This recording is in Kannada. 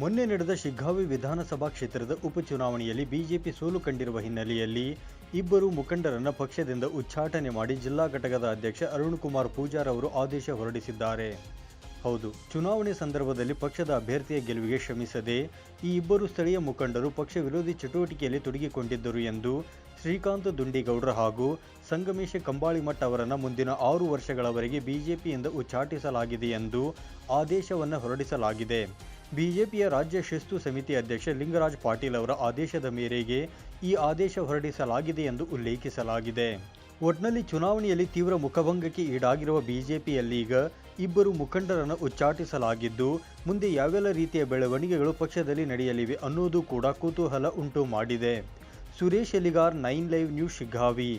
ಮೊನ್ನೆ ನಡೆದ ಶಿಗ್ಗಾವಿ ವಿಧಾನಸಭಾ ಕ್ಷೇತ್ರದ ಉಪಚುನಾವಣೆಯಲ್ಲಿ ಬಿಜೆಪಿ ಸೋಲು ಕಂಡಿರುವ ಹಿನ್ನೆಲೆಯಲ್ಲಿ ಇಬ್ಬರು ಮುಖಂಡರನ್ನು ಪಕ್ಷದಿಂದ ಉಚ್ಚಾಟನೆ ಮಾಡಿ ಜಿಲ್ಲಾ ಘಟಕದ ಅಧ್ಯಕ್ಷ ಅರುಣ್ ಕುಮಾರ್ ಪೂಜಾರ್ ಅವರು ಆದೇಶ ಹೊರಡಿಸಿದ್ದಾರೆ. ಹೌದು, ಚುನಾವಣೆ ಸಂದರ್ಭದಲ್ಲಿ ಪಕ್ಷದ ಅಭ್ಯರ್ಥಿಯ ಗೆಲುವಿಗೆ ಶ್ರಮಿಸದೆ ಈ ಇಬ್ಬರು ಸ್ಥಳೀಯ ಮುಖಂಡರು ಪಕ್ಷ ವಿರೋಧಿ ಚಟುವಟಿಕೆಯಲ್ಲಿ ತೊಡಗಿಕೊಂಡಿದ್ದರು ಎಂದು ಶ್ರೀಕಾಂತ್ ದುಂಡಿಗೌಡ್ರ ಹಾಗೂ ಸಂಗಮೇಶ ಕಂಬಾಳಿಮಠ್ ಅವರನ್ನು ಮುಂದಿನ ಆರು ವರ್ಷಗಳವರೆಗೆ ಬಿಜೆಪಿಯಿಂದ ಉಚ್ಚಾಟಿಸಲಾಗಿದೆ ಎಂದು ಆದೇಶವನ್ನು ಹೊರಡಿಸಲಾಗಿದೆ. ಬಿಜೆಪಿಯ ರಾಜ್ಯ ಶಿಸ್ತು ಸಮಿತಿ ಅಧ್ಯಕ್ಷ ಲಿಂಗರಾಜ್ ಪಾಟೀಲ್ ಅವರ ಆದೇಶದ ಮೇರೆಗೆ ಈ ಆದೇಶ ಹೊರಡಿಸಲಾಗಿದೆ ಎಂದು ಉಲ್ಲೇಖಿಸಲಾಗಿದೆ. ಒಟ್ನಲ್ಲಿ ಚುನಾವಣೆಯಲ್ಲಿ ತೀವ್ರ ಮುಖಭಂಗಕ್ಕೆ ಈಡಾಗಿರುವ ಬಿಜೆಪಿಯಲ್ಲಿ ಈಗ ಇಬ್ಬರು ಮುಖಂಡರನ್ನು ಉಚ್ಚಾಟಿಸಲಾಗಿದ್ದು, ಮುಂದೆ ಯಾವೆಲ್ಲ ರೀತಿಯ ಬೆಳವಣಿಗೆಗಳು ಪಕ್ಷದಲ್ಲಿ ನಡೆಯಲಿವೆ ಅನ್ನೋದು ಕೂಡ ಕುತೂಹಲ ಉಂಟು ಮಾಡಿದೆ. Suresh Eligar nine live news Shiggavi